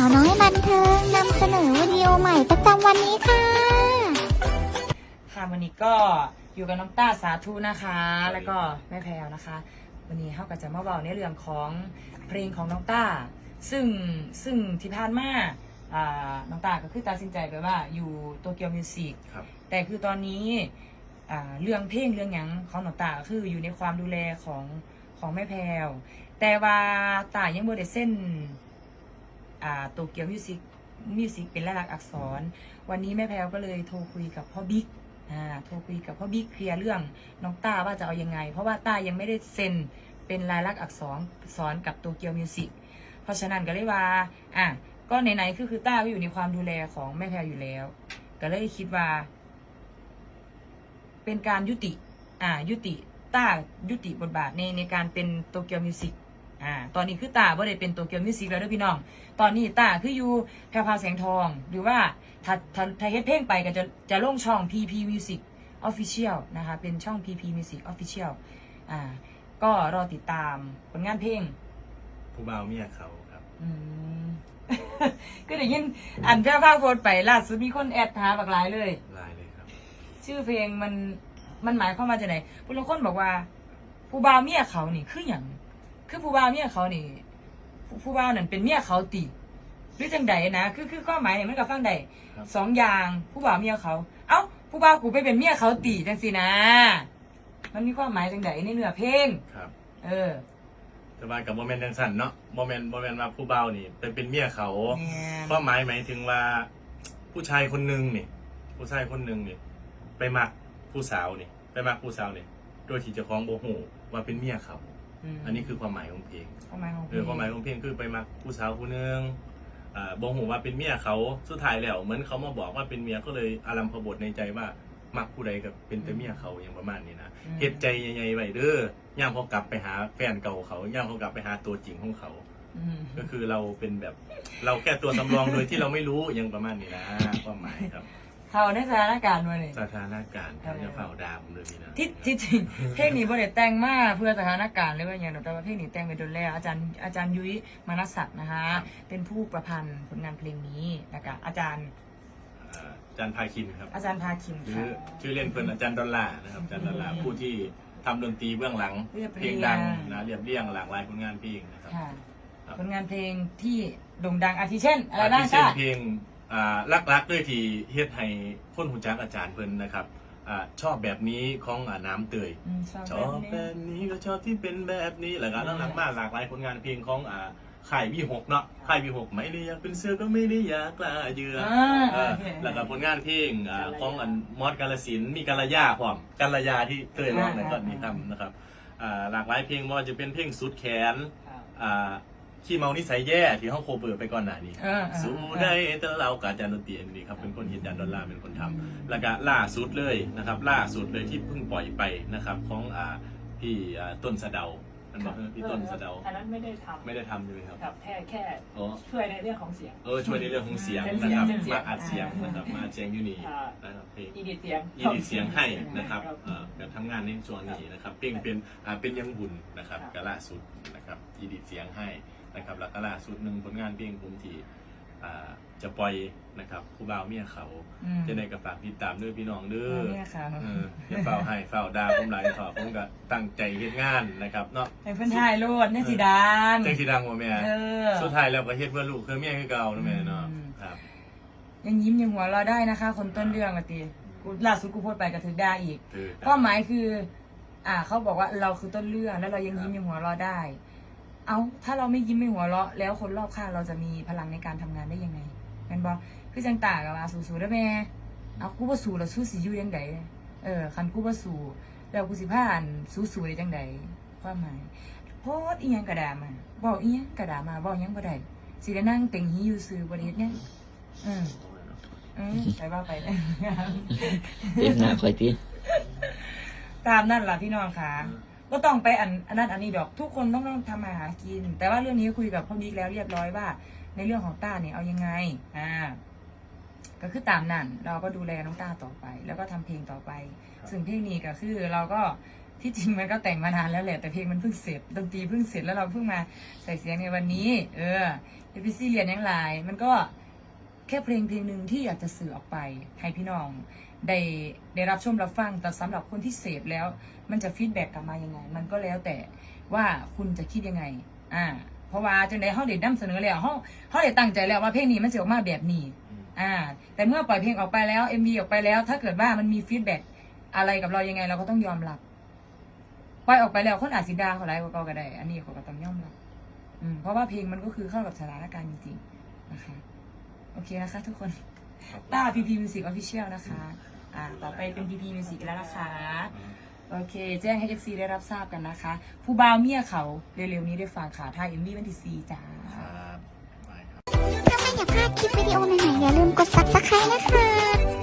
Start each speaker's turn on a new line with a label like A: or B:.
A: าวน้อยบันเทิงนำเสนอวิดีโอใหม่ประจำวันนี้ค่ะ
B: ค่ะวันนี้ก็อยู่กับน้องต้าสาธุนะคะ แล้วก็แม่แพรวนะคะ วันนี้เขาก็จะมาเบาในเรื่องของเพลงของน้องต้า ซึ่งซึ่งที่ผ่านมาอ่าน้องต้าก็คือตัดสินใจไปว่าอยู่โตเกียวมิวสิก
C: ครับ
B: แต่คือตอนนี้อ่าเรื่องเพลงเรื่องหยังของน้องตาก็คืออยู่ในความดูแลของของแม่แพรวแต่ว่าตายังบ่ได้เส้นอ่า โตเกียวมิวสิกมิวสิกเป็นลายลักษณ์อักษร วันนี้แม่แพรวก็เลยโทรคุยกับพ่อบิ๊กอ่าโทรคุยกับพ่อบิ๊กเคลียร์เรื่องน้องต้าว่าจะเอายังไง เพราะว่าต้ายังไม่ได้เซ็นเป็นลายลักษณ์อักษรสอนกับโตเกียวมิวสิกเพราะฉะนั้นก็เลยว่าอะก็ไหนๆคือคือต้าก็อยู่ในความดูแลของแม่แพรวอยู่แล้ว ก็เลยคิดว่า เป็นการยุติ อ่า ยุติต้ายุติบทบาทในในการเป็นโตเกียวมิวสิก อ่าตอนนี้คือต้าบ่ได้เป็นโตเกียวมิวสิกแล้วเด้วยพี่น้อง ตอนนี้ต้าคืออยู่แพรวพราวแสงทอง หรือว่าถ้าถ้าถ้าเฮ็ดเพลงไปก็จะจะลงช่อง PP Music Official นะคะ เป็นช่อง PP Music Official อ่า ก็รอติดตามผลงานเพลง
C: ผู้บ่าวเมียเขาครับ
B: อืม ก็ได้ยินอันแพรวพราวโพสต์ไปล่าสุดมีคนแอดหาบักหลายเลย
C: ลายเลยครับ
B: ชื่อเพลงมันมันหมายความว่าจะไหนผู้ลางคนบอกว่า ผู้บ่าวเมียเขานี่คืออย่าง คือผู้บ่าวเมียเขานี่ผู้ผู้บ่าวนั่นเป็นเมียเขาติหรือจังใดนะคือคือข้อหมายเนี่ยมันก็ฟังได้
C: ครับ
B: สองอย่างผู้บ่าวเมียเขา เอ้าผู้บ่าวกูไปเป็นเมียเขาติจังสินะ มันมีความหมายจังใดในเนื้อเพลง
C: ครับ
B: เออ
C: แต่ว่ากับโมเมนต์จังสันเนาะโมเมนต์โมเมนต์ว่าผู้บ่าวนี่เป็นเป็นเมียเขา
B: แม่น
C: ก็หมายหมายถึงว่าผู้ชายคนหนึ่งนี่ ผู้ชายคนหนึ่งนี่ไปมักผู้สาวนี่ ไปมักผู้สาวนี่ โดยที่เจะคล้าของโบหูว่าเป็นเมียเขา
B: ม
C: อันนี้คือความหมายของเพลง
B: ความหมายของเพ
C: เอ
B: ล
C: องความหมายของเพลงคือไปมักผู้สาวคนหนึ่งอ่าโบหูว่าเป็นเมียเขาสุดท้ายแล้วเหมือนเขามาบอกว่าเป็นเมียก็เลยอารัมพบทในใจว่ามักผู้ใดกับเป็นแต่เมียเขาอย่างประมาณนี้นะ
B: อืม
C: เฮ็ดใจใหญ่ๆไว้เด้อย่างเขากลับไปหาแฟนเก่าเขาย่างเขากลับไปหาตัวจริงของเขา
B: อืม
C: ก็คือเราเป็นแบบเราแค่ตัวสำรองโดยที่เราไม่รู้อย่างประมาณนี้นะความหมายครับ
B: เขาในสถานการณ์มาเนี่ย
C: สถานการณ์ครับจะเฝ้าดาผมเลยพี่นะ
B: ที่ที่จริงเพลงนี้บ่ได้แต่งมาเพื่อสถานการณ์หรือว่าอย่างนั้นแต่ว่าเพลงนี้แต่งไปโดนแล้วอาจารย์อาจารย์ยุ้ยมนัสสักดิ์นะคะ เป็นผู้ประพันธ์ผลงานเพลงนี้นะคะอาจารย์
C: อ่าอาจารย์พาคินครับ
B: อาจารย์พาคิน
C: หรือ
B: ค่ะ
C: ชื่อเล่นเพิ่นอาจารย์ดอลลาร์นะครับอาจารย์ดอลลาร์ผู้ที่ทำดนตรีเบื้องหลัง
B: เรียบ
C: เพ
B: เรี
C: ล
B: ย
C: ง
B: ง
C: ดังนะเรียบเรียงหลากหลายผลงานเพลงนะครับ
B: ค่ะ
C: ครับ
B: ผลงานเพลงที่โด่งดังอาทิเช่นอะไรบ้าง
C: ที่เช่น
B: คะ
C: เพลง อ่ารักๆด้วยที่เฮ็ดให้คนหูจักอาจารย์เพิ่นนะครับอ่าชอบแบบนี้ของอ่าน้ำเตย
B: อืมชอบ
C: ช
B: แบ
C: อ
B: บบนี้
C: แบบนี้ก็ชอบที่เป็นแบบนี้แล้วก็หลังๆมาหลากหลายผลงานเพลงของอ่าค่ายวีหกเนาะค่ายวีหกไม่ได้อยากเป็นเสือก็ไม่ได้อยากกล้าเยือ
B: อ่า
C: เออ
B: โอเค
C: แล้วก็ผลงานเพลงอ่าของอันมอสกาลสินธุ์มีกาลยาพร้อมกาลยาที่เตยร้องในตอนนี้ทำนะครับอ่าหลากหลายเพลงไม่ว่าจะเป็นเพลงสุดแขนอ่า ขี้เมานิสัยแย่ที่ห้องโคเปิดไปก่อนหน้านี้
B: เออเออ
C: สู้ได้แต่เรากับอาจารย์ดนตรีอันนี้ครับเป็นคนเห็นอาจารย์ดอลลาร์เป็นคนทำแล้วก็ล่าสุดเลยนะครับ ล่าสุดเลยที่เพิ่งปล่อยไปนะครับ ของอ่าพี่อ่าต้นสะเดามันบอกว่าพี่ต้นสะเดา
D: อันนั้นไม่ได้ทำ
C: ไม่ได้ทำใช่ไหมครับ
D: ครับแค่แค่
C: อ๋อ
D: ช่วยในเรื่องของเสียง
C: เออช่วยในเรื่องของเสียง
D: เป็น
C: นะ
D: เสีย
C: ค
D: ง
C: รับ
D: เป็นเสียง
C: มาอัดเสียงนะครับมาอัดเสียงอยู่นี่
D: อ่า
C: นะครับเพลง
D: อีดิทเสียง
C: ยีดีเสียงให้นะครับเอ่อแบบทำงานในช่วงนี้นะครับเพลงเป็นอ่าเป็นยังบุญนะครับกล่าสุดนะครับยีดีเสียงให้ นะครับแล้วก็ล่าสุดหนึ่งผลงานเพลงผมที่อ่าจะปล่อยนะครับผู้บ่าวเมียเขา
B: อืม
C: จะได้กับฝากติดตามด้วยพี่น้องเด้อ
B: เนี่ยค่ะ
C: เอออย่าเฝ้าให้เฝ้าดาผมหลายขอผมก็ตั้งใจเฮ็ดงานนะครับเนาะ
B: ให้เพื่อนถ่ายโลดเนี่ยสีดัง
C: จังสิดังบ่แม่
B: เออ
C: สุดท้ายแล้วก็เฮ็ดเพื่อลูกเพื่อเมียคือเก่านะแม่เนาะ
B: อืม
C: ครับ
B: ยังยิ้มยังหัวเราะได้นะคะ คนต้นเรื่องอะตีกูล่าสุดกูโพสต์ไปกับถึงได้อีก
C: คือ
B: ความหมายคือ อ่าเขาบอกว่าเราคือต้นเรื่องแล้วเรายังยิ้มยังหัวเราะได้ เอาถ้าเราไม่ยิ้มไม่หัวเราะแล้วคนรอบข้างเราจะมีพลังในการทำงานได้ยังไงแมันบอกคือจังตากับว่าสู้ๆได้แม่เอากูบ่สู้แล้วสู้สิอยู่ยังไงเออคันกูบ่สู้แล้วกูสิพาอันสู้ๆได้จังไดความหมายโพสต์อีหยังกระดามาบอกอีหยังกระดามาบอกหยังบ่ได้สิได้นั่งเต็งหีอยู่ซื่อบ่ได้เฮ็ดหยังอืมอืมไปว่าไป
E: เรียกหน้าคอยตี
B: ตามนั่นล่ะพี่น้องค่ะ ก็ต้องไปอันอันนั้นอันนี้ดอกทุกคนต้องต้องทำมาหากิน แต่ว่าเรื่องนี้คุยกับพ่อบิ๊กแล้วเรียบร้อยว่า ในเรื่องของต้าเนี่ยเอายังไงอ่าก็คือตามนั่นเราก็ดูแลน้องต้าต่อไป แล้วก็ทำเพลงต่อไป ซึ่งเพลงนี้ก็คือเราก็ที่จริงมันก็แต่งมานานแล้วแหละแต่เพลงมันเพิ่งเสร็จดนตรีเพิ่งเสร็จแล้วเราเพิ่งมาใส่เสียงในวันนี้ เอออย่าไปซีเรียสหยังหลายมันก็แค่เพลงเพลงหนึ่งที่อยากจะสื่อออกไปให้พี่น้อง ได้ได้รับชมรับฟังแต่สำหรับคนที่เสพแล้ว มันจะฟีดแบ็กกลับมายังไง มันก็แล้วแต่ว่าคุณจะคิดยังไง อ่า เพราะว่าจังใดเขาเด็ดนำเสนอแล้วเขาเขาเด็ดตั้งใจแล้วว่าเพลงนี้มันจะออกมาแบบนี้ อ่า แต่เมื่อปล่อยเพลงออกไปแล้ว MV ออกไปแล้ว ถ้าเกิดว่ามันมีฟีดแบ็กอะไรกับเรายังไง เราก็ต้องยอมรับปล่อยออกไปแล้วคนอาจสิดาเขาไรกว่าเก่าก็ได้ อันนี้เขาก็ต้องยอมรับอืมเพราะว่าเพลงมันก็คือเข้ากับสถานการณ์จริงๆนะคะ โอเคนะคะ ทุกคนต้า PP Music Official นะคะ อ่าต่อไปเป็น PP Music แล้วนะคะโอเค แจ้งให้ FC ได้รับทราบกันนะคะ ผู้บ่าวเมียเขาเร็วๆนี้ได้ฟังค่ะท่าย MV วันที่4จ้า
C: ครับไปครับ
A: ถ้าไม่อยากพลาดคลิปวิดีโอใหม่ๆอย่าลืมกด subscribe นะคะ